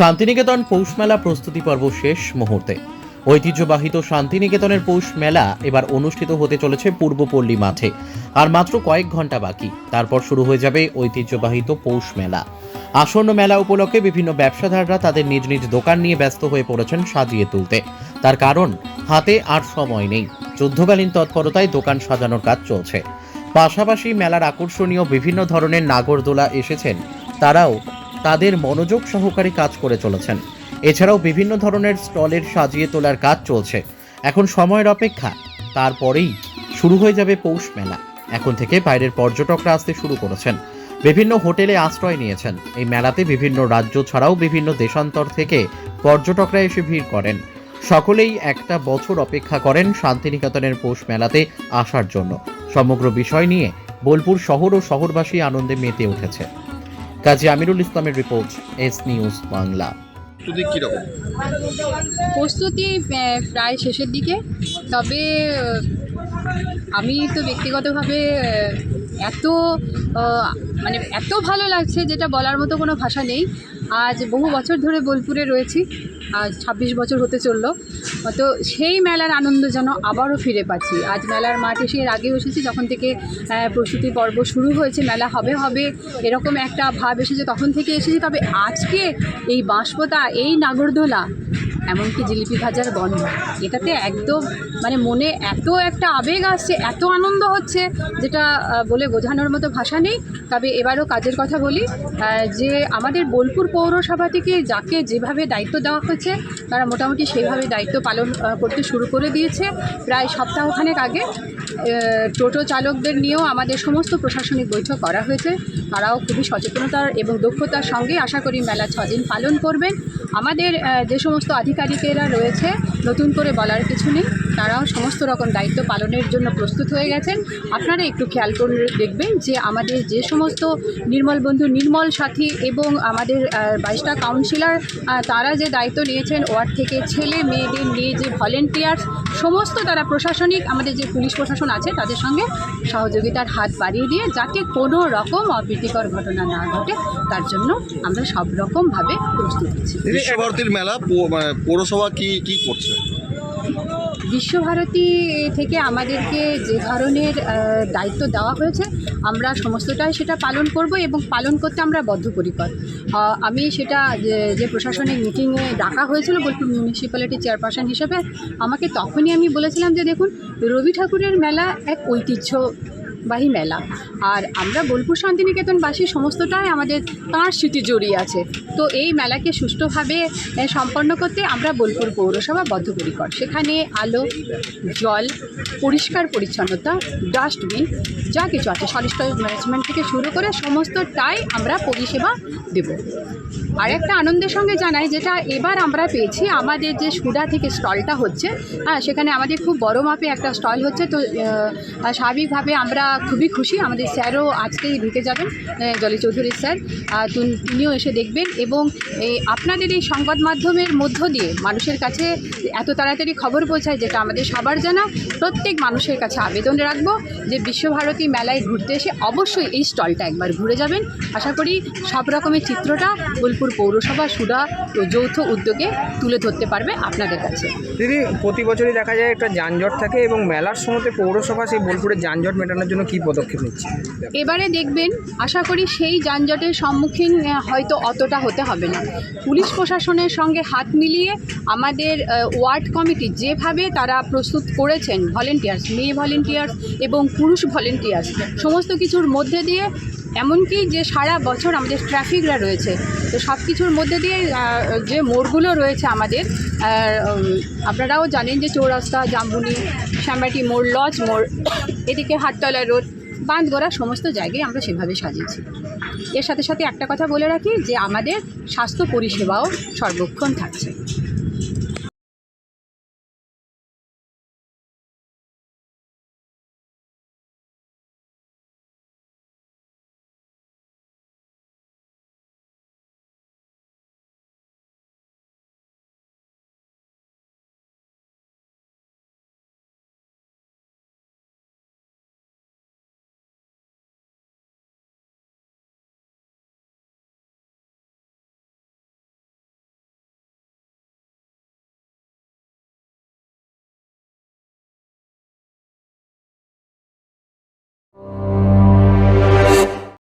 শান্তিনিকেতন পৌষ মেলা প্রস্তুতি পর্ব শেষ মুহূর্তে। ঐতিহ্যবাহিত শান্তিনিকেতনের পৌষ মেলা এবার অনুষ্ঠিত হতে চলেছে পূর্বপল্লী মাঠে। আর মাত্র কয়েক ঘণ্টা বাকি, তারপর শুরু হয়ে যাবে ঐতিহ্যবাহিত পৌষ মেলা। আসন্ন মেলা উপলক্ষে বিভিন্ন ব্যবসাদাররা তাদের নিজ নিজ দোকান নিয়ে ব্যস্ত হয়ে পড়েছেন সাজিয়ে তুলতে। তার কারণ, হাতে আর সময় নেই। যুদ্ধকালীন তৎপরতায় দোকান সাজানোর কাজ চলছে। পাশাপাশি মেলার আকর্ষণীয় বিভিন্ন ধরনের নাগরদোলা এসেছেন। তারাও তাদের মনোযোগ সহকারে কাজ করে চলেছেন। এছাড়াও বিভিন্ন ধরনের স্টলের সাজিয়ে তোলার কাজ চলছে। এখন সময়ের অপেক্ষা। তারপরেই শুরু হয়ে যাবে পৌষ মেলা। এখন থেকে বাইরের পর্যটকরা আসতে শুরু করেছেন। বিভিন্ন হোটেলে আশ্রয় নিয়েছেন। এই মেলাতে বিভিন্ন রাজ্য ছাড়াও বিভিন্ন দেশান্তর থেকে পর্যটকরা এসে ভিড় করেন। সকলেই একটা বছর অপেক্ষা করেন শান্তিনিকেতনের পৌষ মেলাতে আসার জন্য। সমগ্র বিষয় নিয়ে বোলপুর শহর ও শহরবাসী আনন্দে মেতে উঠেছে। কাজী আমিরুল ইসলামের রিপোর্ট এস নিউজ বাংলা। প্রস্তুতি কীরকম? প্রস্তুতি প্রায় শেষের দিকে। তবে আমি তো ব্যক্তিগতভাবে এত মানে এত ভালো লাগছে যেটা বলার মতো কোনো ভাষা নেই। আজ বহু বছর ধরে বোলপুরে রয়েছি। আজ ছাব্বিশ বছর হতে চলল। তো সেই মেলার আনন্দ যেন আবারও ফিরে পাচ্ছি। আজ মেলার মাঠ এসে এর আগেও এসেছি। যখন থেকে প্রস্তুতি পর্ব শুরু হয়েছে, মেলা হবে হবে এরকম একটা ভাব এসেছে। তখন থেকে এসেছি। তবে আজকে এই বাঁশপোতা, এই নাগরদোলা এমনকি জিলিপি ভাজার গন্ধ। এটাতে একদম মানে মনে এত একটা আবেগ আসছে, এত আনন্দ হচ্ছে, যেটা বলে বোঝানোর মতো ভাষা নেই। তবে এবারও কাজের কথা বলি যে আমাদের বোলপুর পৌরসভা থেকে যাকে যেভাবে দায়িত্ব দেওয়া হয়েছে, তারা মোটামুটি সেইভাবে দায়িত্ব পালন করতে শুরু করে দিয়েছে। প্রায় সপ্তাহখানেক আগে টোটো চালকদের নিয়েও আমাদের সমস্ত প্রশাসনিক বৈঠক করা হয়েছে। তারাও খুবই সচেতনতার এবং দক্ষতার সঙ্গে আশা করি মেলা ছদিন পালন করবেন। আমাদের যে সমস্ত আধিকারিকেরা রয়েছে। নতুন করে বলার কিছু নেই। তারাও সমস্ত রকম দায়িত্ব পালনের জন্য প্রস্তুত হয়ে গেছেন। আপনারা একটু খেয়াল করে দেখবেন যে আমাদের যে সমস্ত নির্মল বন্ধু, নির্মল সাথী এবং আমাদের বাইশটা কাউন্সিলর তারা যে দায়িত্ব নিয়েছেন, ওয়ার্ড থেকে ছেলে, মেয়েদের নিয়ে যে ভলেন্টিয়ার্স সমস্ত তারা প্রশাসনিক, আমাদের যে পুলিশ প্রশাসন আছে, তাদের সঙ্গে সহযোগিতার হাত বাড়িয়ে দিয়ে যাতে কোনো রকম অপ্রীতিকর ঘটনা না ঘটে, তার জন্য আমরা সব রকমভাবে প্রস্তুত আছি। মেলা মানে পৌরসভা কি কি করছে? বিশ্বভারতী থেকে আমাদেরকে যে ধরনের দায়িত্ব দেওয়া হয়েছে, আমরা সমস্তটাই সেটা পালন করব এবং পালন করতে আমরা বদ্ধপরিকর। আমি সেটা যে প্রশাসনিক মিটিংয়ে ডাকা হয়েছিল, বোলপুর মিউনিসিপ্যালিটি চেয়ারপারসন হিসেবে, আমাকে তখনই আমি বলেছিলাম যে, দেখুন, রবি ঠাকুরের মেলা এক ঐতিহ্য। বাহী মেলা। আর আমরা বোলপুর শান্তিনিকেতনবাসী সমস্তটাই আমাদের তাঁর স্মৃতি জড়িয়ে আছে। তো এই মেলাকে সুষ্ঠুভাবে সম্পন্ন করতে আমরা বোলপুর পৌরসভা বদ্ধপরিকর। সেখানে আলো, জল, পরিষ্কার পরিচ্ছন্নতা, ডাস্টবিন, যা কিছু আছে সলিস্টার ম্যানেজমেন্ট থেকে শুরু করে সমস্তটাই আমরা পরিষেবা দেব। আর একটা আনন্দের সঙ্গে জানাই, যেটা এবার আমরা পেয়েছি, আমাদের যে সুডা থেকে স্টলটা হচ্ছে হ্যাঁ সেখানে আমাদের খুব বড় মাপে একটা স্টল হচ্ছে। তো স্বাভাবিকভাবে আমরা খুবই খুশি। আমাদের স্যারও আজকেই ঢুকে যাবেন জলি চৌধুরী স্যার। তিনিও এসে দেখবেন এবং আপনাদের এই সংবাদ মাধ্যমের মধ্য দিয়ে মানুষের কাছে এত তাড়াতাড়ি খবর পৌঁছায় যেটা আমাদের সবার জানা। প্রত্যেক মানুষের কাছে আবেদন রাখব যে বিশ্বভারতী মেলায় ঘুরতে এসে অবশ্যই এই স্টলটা একবার ঘুরে যাবেন। আশা করি সব রকমের চিত্রটা বোলপুর পৌরসভা সুরা ও যৌথ উদ্যোগে তুলে ধরতে পারবে আপনাদের কাছে। দিদি, প্রতি বছরই দেখা যায় একটা যানজট থাকে এবং মেলার সময়তে পৌরসভা সেই বোলপুরের যানজট মেটানোর জন্য কি পদক্ষেপ নিচ্ছে এবারে দেখবেন, আশা করি সেই যানজটের সম্মুখীন হয়তো অতটা হতে হবে না। পুলিশ প্রশাসনের সঙ্গে হাত মিলিয়ে আমাদের ওয়ার্ড কমিটি যেভাবে তারা প্রস্তুত করেছেন ভলেন্টিয়ার্স মেয়ে ভলেন্টিয়ার্স এবং পুরুষ ভলেন্টিয়ার্স সমস্ত কিছুর মধ্যে দিয়ে এমনকি যে সারা বছর আমাদের ট্রাফিকরা রয়েছে, তো সব কিছুর মধ্যে দিয়ে যে মোড়গুলো রয়েছে আমাদের আপনারাও জানেন যে চৌরাস্তা, জাম্বুনি, শ্যামবাটি মোড়, লজ মোড়, এদিকে হাটতলা রোড, বাঁধগড়া, সমস্ত জায়গায় আমরা সেভাবে সাজিয়েছি। এর সাথে সাথে একটা কথা বলে রাখি যে আমাদের স্বাস্থ্য পরিষেবাও সর্বক্ষণ থাকছে।